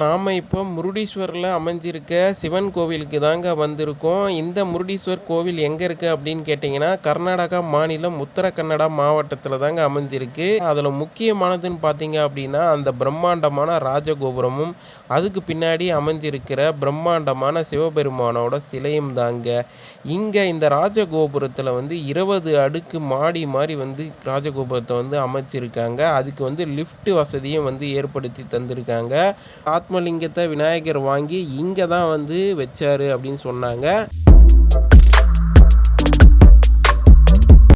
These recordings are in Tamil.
நாம் இப்போ முருடீஸ்வரில் அமைஞ்சிருக்க சிவன் கோவிலுக்கு தாங்க வந்திருக்கோம். இந்த முருடீஸ்வர் கோவில் எங்கே இருக்குது அப்படின்னு கேட்டிங்கன்னா கர்நாடகா மாநிலம் உத்தர கன்னடா மாவட்டத்தில் தாங்க அமைஞ்சிருக்கு. அதில் முக்கியமானதுன்னு பார்த்தீங்க அப்படின்னா அந்த பிரம்மாண்டமான ராஜகோபுரமும் அதுக்கு பின்னாடி அமைஞ்சிருக்கிற பிரம்மாண்டமான சிவபெருமானோட சிலையும் தாங்க. இங்கே இந்த ராஜகோபுரத்தில் வந்து இருபது அடுக்கு மாடி மாதிரி வந்து ராஜகோபுரத்தை வந்து அமைச்சிருக்காங்க. அதுக்கு வந்து லிஃப்ட் வசதியும் வந்து ஏற்படுத்தி தந்திருக்காங்க. ஆத்மலிங்கத்தை விநாயகர் வாங்கி இங்கே தான் வந்து வச்சாரு அப்படின்னு சொன்னாங்க.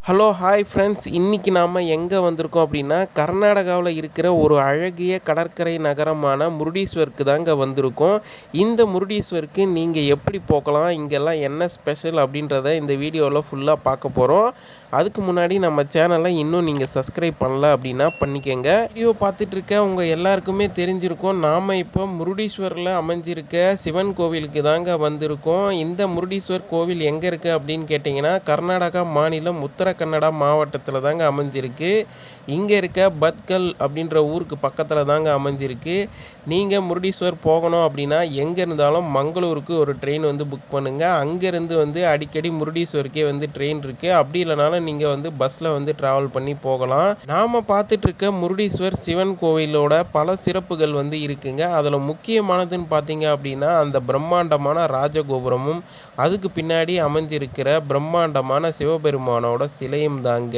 ஹலோ ஹாய் ஃப்ரெண்ட்ஸ் இன்றைக்கி நாம் எங்கே வந்திருக்கோம் அப்படின்னா கர்நாடகாவில் இருக்கிற ஒரு அழகிய கடற்கரை நகரமான முருடீஸ்வருக்கு தாங்க வந்திருக்கோம். இந்த முருடீஸ்வருக்கு நீங்கள் எப்படி போகலாம்? இங்கெல்லாம் என்ன ஸ்பெஷல் அப்படின்றத இந்த வீடியோவில் ஃபுல்லாக பார்க்க போகிறோம் அதுக்கு முன்னாடி நம்ம சேனலை இன்னும் நீங்கள் சப்ஸ்கிரைப் பண்ணல அப்படின்னா பண்ணிக்கோங்க. வீடியோ பார்த்துட்டு இருக்க உங்கள் எல்லாருக்குமே தெரிஞ்சிருக்கும். நாம் இப்போ முருடீஸ்வரில் அமைஞ்சிருக்க சிவன் கோவிலுக்கு தாங்க வந்திருக்கோம். இந்த முருடீஸ்வர் கோவில் எங்கே இருக்குது அப்படின்னு கேட்டிங்கன்னா கர்நாடகா மாநிலம் உத்தர கன்னடா மாவட்டத்தில் தாங்க அமைஞ்சிருக்கு. இங்கே இருக்க பத்கல் அப்படின்ற ஊருக்கு பக்கத்தில் தாங்க அமைஞ்சிருக்கு. நீங்கள் முருடீஸ்வர் போகணும் அப்படின்னா எங்கே இருந்தாலும் மங்களூருக்கு ஒரு ட்ரெயின் வந்து புக் பண்ணுங்கள் அங்கேருந்து வந்து அடிக்கடி முருடீஸ்வருக்கே வந்து ட்ரெயின் இருக்குது அப்படி இல்லைனாலும் நீங்கள் வந்து பஸ்ஸில் வந்து ட்ராவல் பண்ணி போகலாம். நாம் பார்த்துட்டு இருக்க முருடீஸ்வர் சிவன் கோவிலோட பல சிறப்புகள் வந்து இருக்குங்க. அதில் முக்கியமானதுன்னு பார்த்தீங்க அப்படின்னா அந்த பிரம்மாண்டமான ராஜகோபுரமும் அதுக்கு பின்னாடி அமைஞ்சிருக்கிற பிரம்மாண்டமான சிவபெருமானோட சிலையும் தாங்க.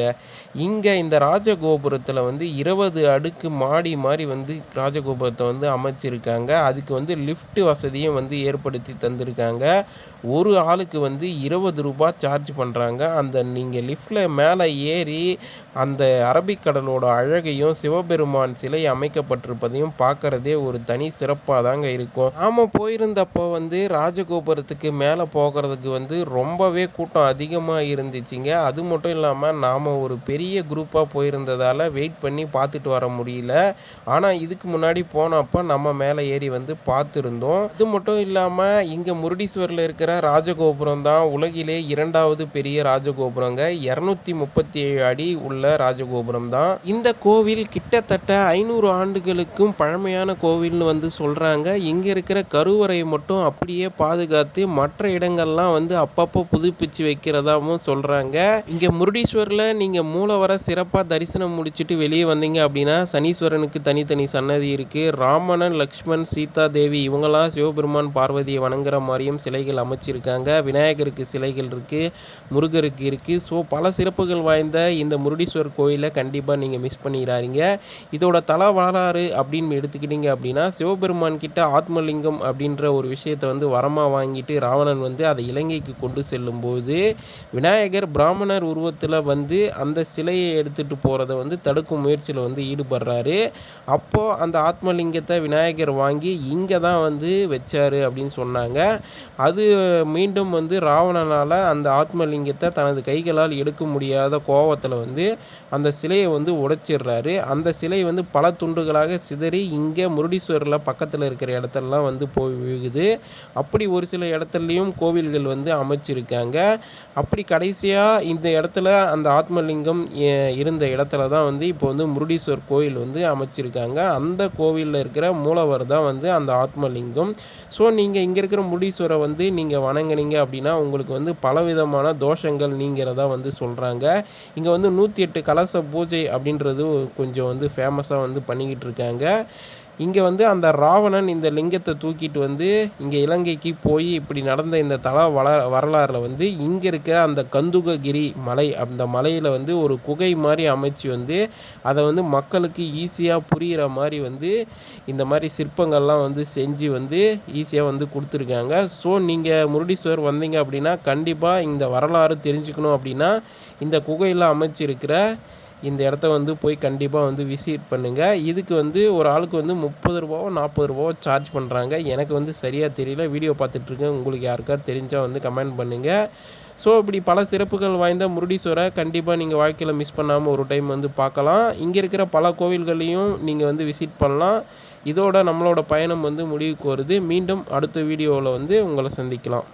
இங்கே இந்த ராஜகோபுரத்தில் வந்து இருபது அடுக்கு மாடி மாதிரி வந்து ராஜகோபுரத்தை வந்து அமைச்சிருக்காங்க. அதுக்கு வந்து லிஃப்ட் வசதியும் வந்து ஏற்படுத்தி தந்திருக்காங்க. ஒரு ஆளுக்கு வந்து இருபது ரூபாய் சார்ஜ் பண்ணுறாங்க அந்த நீங்கள் லிஃப்டில் மேலே ஏறி அந்த அரபிக்கடலோட அழகையும் சிவபெருமான் சிலை அமைக்கப்பட்டிருப்பதையும் பார்க்குறதே ஒரு தனி சிறப்பாக தாங்க இருக்கும். நாம் போயிருந்தப்போ வந்து ராஜகோபுரத்துக்கு மேலே போகிறதுக்கு வந்து ரொம்பவே கூட்டம் அதிகமாக இருந்துச்சுங்க. அது மட்டும் இல்லாமல் நாம் ஒரு பெரிய குரூப்பாக போயிருந்ததால் வெயிட் பண்ணி பார்த்துட்டு வர முடியல. ஆனால் இதுக்கு முன்னாடி போனப்போ நம்ம மேலே ஏறி வந்து பார்த்துருந்தோம். இது மட்டும் இல்லாமல் இங்கே முருடீஸ்வரில் இருக்கிற ராஜகோபுரம் தான் உலகிலே இரண்டாவது பெரிய ராஜகோபுரங்க. இரநூத்தி முப்பத்தி ஏழு அடி உள்ள ராஜகோபுரம் தான். இந்த கோவில் கிட்டத்தட்ட ஐநூறு ஆண்டுகளுக்கும் பழமையான கோவில்னு வந்து சொல்கிறாங்க இங்கே இருக்கிற கருவறை மட்டும் அப்படியே பாதுகாத்து மற்ற இடங்கள்லாம் வந்து அப்பப்போ புதுப்பிச்சு வைக்கிறதாவும் சொல்கிறாங்க இங்கே முருடீஸ்வரில் நீங்கள் மூலவர சிறப்பாக தரிசனம் முடிச்சுட்டு வெளியே வந்தீங்க அப்படின்னா சனீஸ்வரனுக்கு தனித்தனி சன்னதி இருக்குது ராமணன் லக்ஷ்மண் சீதா தேவி இவங்கெல்லாம் சிவபெருமான் பார்வதியை வணங்குற மாதிரியும் சிலைகள் அமைச்சிருக்காங்க. விநாயகருக்கு சிலைகள் இருக்குது முருகருக்கு இருக்குது ஸோ பல சிறப்புகள் வாய்ந்த இந்த முருடீஸ்வரர் கோயிலை கண்டிப்பாக நீங்கள் மிஸ் பண்ணிடாதீங்க. இதோட தல வரலாறு அப்படின்னு எடுத்துக்கிட்டீங்க அப்படின்னா சிவபெருமான் கிட்ட ஆத்மலிங்கம் அப்படின்ற ஒரு விஷயத்தை வந்து வரமாக வாங்கிட்டு ராவணன் வந்து அதை இலங்கைக்கு கொண்டு செல்லும்போது விநாயகர் பிராமணர் உருவத்தில் வந்து அந்த சிலையை எடுத்துகிட்டு போகிறத வந்து தடுக்கும் முயற்சியில் வந்து ஈடுபடுறாரு. அப்போது அந்த ஆத்மலிங்கத்தை விநாயகர் வாங்கி இங்கே தான் வந்து வச்சார் அப்படின்னு சொன்னாங்க. அது மீண்டும் வந்து ராவணனால் அந்த ஆத்மலிங்கத்தை தனது கைகளால் எடுக்க முடியாத கோவத்தில் வந்து அந்த சிலையை வந்து உடைச்சிடுறாரு. அந்த சிலை வந்து பல துண்டுகளாக சிதறி இங்கே முருடீஸ்வரில் பக்கத்தில் இருக்கிற இடத்துலலாம் வந்து போய் விழுகுது. அப்படி ஒரு சில இடத்துலையும் கோவில்கள் வந்து அமைச்சிருக்காங்க. அப்படி கடைசியாக இந்த இடத்துல அந்த ஆத்மலிங்கம் இருந்த இடத்துல தான் வந்து இப்போ வந்து முருடீஸ்வர் கோயில் வந்து அமைச்சிருக்காங்க. அந்த கோவிலில் இருக்கிற மூலவர் தான் வந்து அந்த ஆத்மலிங்கம். ஸோ நீங்கள் இங்கே இருக்கிற முருடீஸ்வரை வந்து நீங்கள் வணங்குனீங்க அப்படின்னா உங்களுக்கு வந்து பலவிதமான தோஷங்கள் நீங்கிறதா வந்து சொல்கிறாங்க இங்கே வந்து நூற்றி எட்டு கலச பூஜை அப்படின்றது கொஞ்சம் வந்து ஃபேமஸாக வந்து பண்ணிக்கிட்டு இருக்காங்க. இங்கே வந்து அந்த ராவணன் இந்த லிங்கத்தை தூக்கிட்டு வந்து இங்கே இலங்கைக்கு போய் இப்படி நடந்த இந்த தல வள வரலாறில் வந்து இங்கே இருக்கிற அந்த கந்துககிரி மலை அந்த மலையில் வந்து ஒரு குகை மாதிரி அமைச்சு வந்து அதை வந்து மக்களுக்கு ஈஸியாக புரிகிற மாதிரி வந்து இந்த மாதிரி சிற்பங்கள்லாம் வந்து செஞ்சு வந்து ஈஸியாக வந்து கொடுத்துருக்காங்க. ஸோ நீங்கள் முருடீஸ்வர் வந்தீங்க அப்படின்னா கண்டிப்பாக இந்த வரலாறு தெரிஞ்சுக்கணும் அப்படின்னா இந்த குகையில் அமைச்சிருக்கிற இந்த இடத்த வந்து போய் கண்டிப்பாக வந்து விசிட் பண்ணுங்கள் இதுக்கு வந்து ஒரு ஆளுக்கு வந்து முப்பது ரூபாவோ நாற்பது ரூபாவோ சார்ஜ் பண்ணுறாங்க எனக்கு வந்து சரியாக தெரியல. வீடியோ பார்த்துட்ருக்கேன். உங்களுக்கு யாருக்காவது தெரிஞ்சால் வந்து கமெண்ட் பண்ணுங்கள் ஸோ இப்படி பல சிறப்புகள் வாய்ந்த முருடீஸ்வரை கண்டிப்பாக நீங்கள் வாழ்க்கையில் மிஸ் பண்ணாமல் ஒரு டைம் வந்து பார்க்கலாம். இங்கே இருக்கிற பல கோவில்களையும் நீங்கள் வந்து விசிட் பண்ணலாம். இதோட நம்மளோட பயணம் வந்து முடிவுக்கு வருது. மீண்டும் அடுத்த வீடியோவில் வந்து உங்களை சந்திக்கலாம்.